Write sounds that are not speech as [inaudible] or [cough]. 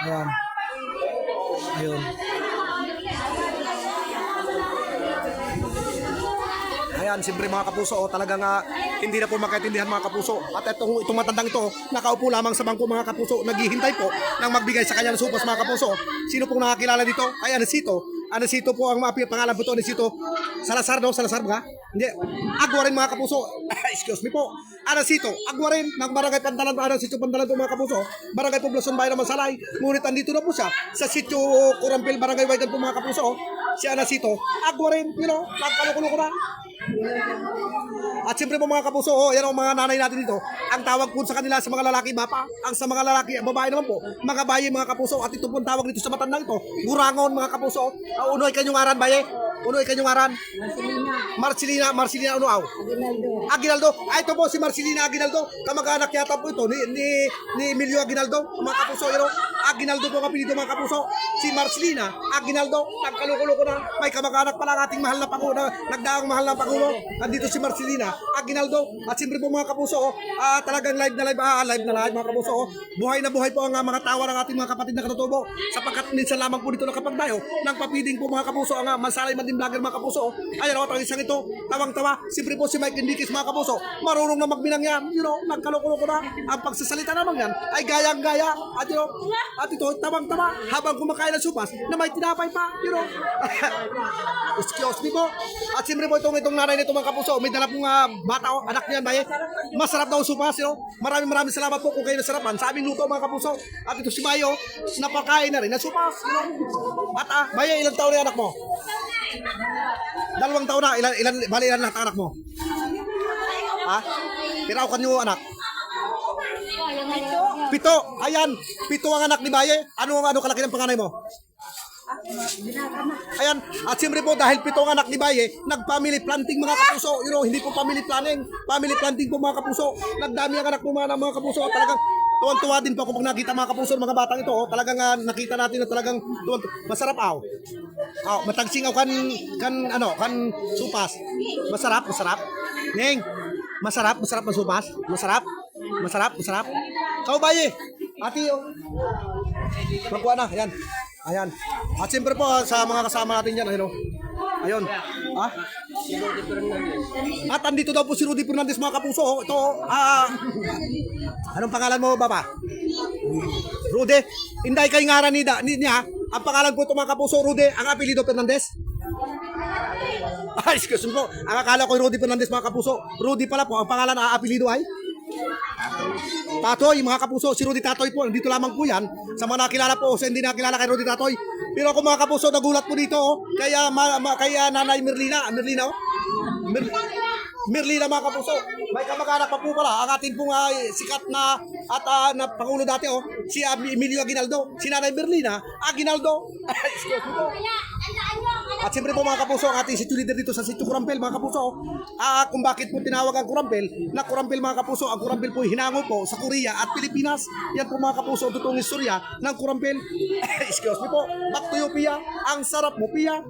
Ayan. Ayun. Ayan, siyempre mga kapuso, oh, talagang ah, hindi na po makaintindihan mga kapuso. At itong, itong matandang ito, nakaupo lamang sa bangko mga kapuso, naghihintay po nang magbigay sa kanya ng supas mga kapuso. Sino pong nakakilala dito? Ay, Anesito. Anesito po ang mga pangalan po ito, Anesito. Salazar, no? Salazar ba? Hindi. Agwa rin mga kapuso. [laughs] Excuse me po. Anesito, agwa rin ng Barangay Pantalan, Anesito Pantalan po mga kapuso. Barangay Poblacion Bayan ng Masalay. Ngunit andito na po siya sa sitio Corampil, Barangay Waigan po mga kapuso. Si Anesito, agwa rin, you know, nagkalukulo ko na. At siyempre po mga kapuso, oh, yan ang mga nanay natin dito. Ang tawag po sa kanila sa mga lalaki, bapa. Ang sa mga lalaki, babae naman po, mga baye mga kapuso. At ito po ang tawag dito sa matandang ito, gurangon mga kapuso. Uh, unoy kanyong aran, baye. Unoy kanyong aran. Marcelina, Marcelina, ano aw? Aguinaldo. Ah, ito po si Marcelina Aguinaldo. Kamag-anak yata po ito ni, ni, ni Emilio Aguinaldo. Mga kapuso, yun o. Aguinaldo po ang apelido mga kapuso. Si Marcelina Aguinaldo. Nagkalukulo ko na. May kamag-anak pala ang ating mahal na Pangulo. Na, nagdaang mahal na Pangulo. Nandito si Marcelina Aguinaldo. At siyempre po mga kapuso, oh, ah, talagang live na live, ah, live na live mga kapuso. Oh. Buhay na buhay po ang ah, mga tawa ng ating mga kapatid na katutubo. Sapagkat minsan lamang po dito nakapagdayo ng papiding po mga kapuso ang ah, masalay man din vlogger mga kapuso. Oh. Ayan ako, isang ito, tawang-tawa. Siyempre po si Mike Indikis mga kapuso. Marunong na magminang yan. You know, nagkalukulo ko na. Ang pagsasalita naman yan ay gayang-gaya. At you know, at ito, tawang-tawa. Habang kumakain ng supas na may tinapay pa. You know. [laughs] Excuse me po. At siyempre po itong, itong nanay nito mga kapuso. May dala pong ah, bata o anak niyan, baye. Masarap daw supas. You know. Maraming maraming salamat po kung kayo nasarapan sa aming luto mga kapuso. At ito si Bayo, napakain na rin ng supas. You know. At ah, Baye, ilang taon na anak mo? Dalawang taon na. Ilan, ilan, bali ilan ang anak mo? Ha? Piraw ka niyo anak? Pito. Ayan. Pito ang anak ni Baye. Ano ang ano kalaki ng panganay mo? Ayan. At siyempre po dahil pito ang anak ni Baye, nag-family planting mga kapuso. You know, hindi po family planning. Family planting po mga kapuso. Nagdami ang anak po mga, mga kapuso. At talagang tuwan-tuwa din po ako pag nakita mga kapuso mga batang ito. Oh. Talagang ah, nakita natin na talagang tuwan Masarap aw. Aw, matagsing aw kan kan ano, kan supas. Masarap, masarap. Ning, masarap, masarap ang supas. Masarap. Masarap, masarap. Kau baye. Ati oh. Magkuha na, ayan. Ayan. At siyempre po sa mga kasama natin dyan, ayun. Ayun. Ha? At andito daw po si Rudy Fernandez mga kapuso. oh. Ito, oh. ah, anong pangalan mo, Baba? Rudy. Inday kay ngaran ni, da, ni niya. Ang pangalan po ito mga kapuso, Rudy. Ang apelido Fernandez. Ay, excuse me po. Ang akala ko Rudy Fernandez mga kapuso. Rudy pala po. Ang pangalan, ang apelido ay? Tatoy, mga kapuso, si Rudy Tatoy po, dito lamang po yan. Sa mga nakilala po, sa hindi nakilala kay Rudy Tatoy. Pero ako mga kapuso, nagulat po dito, oh. Kaya, ma, ma, kaya Nanay Merlina, Merlina, oh. Mer, Merlina mga kapuso. May kamag-anak pa po pala, ang ating pong ah, sikat na at ah, na Pangulo dati, oh. Si ah, Emilio Aguinaldo, si Nanay Merlina, Aguinaldo. [laughs] Excuse me po. At siyempre po mga kapuso, ang ating sityo leader dito sa sityo Kurampel mga kapuso. Ah, kung bakit po tinawag ang Kurampel, na Kurampel mga kapuso, ang Kurampel po hinango po sa Korea at Pilipinas. Yan po mga kapuso, ang totoong istorya ng Kurampel. [coughs] Excuse me po, back to you Pia. Ang sarap mo Pia.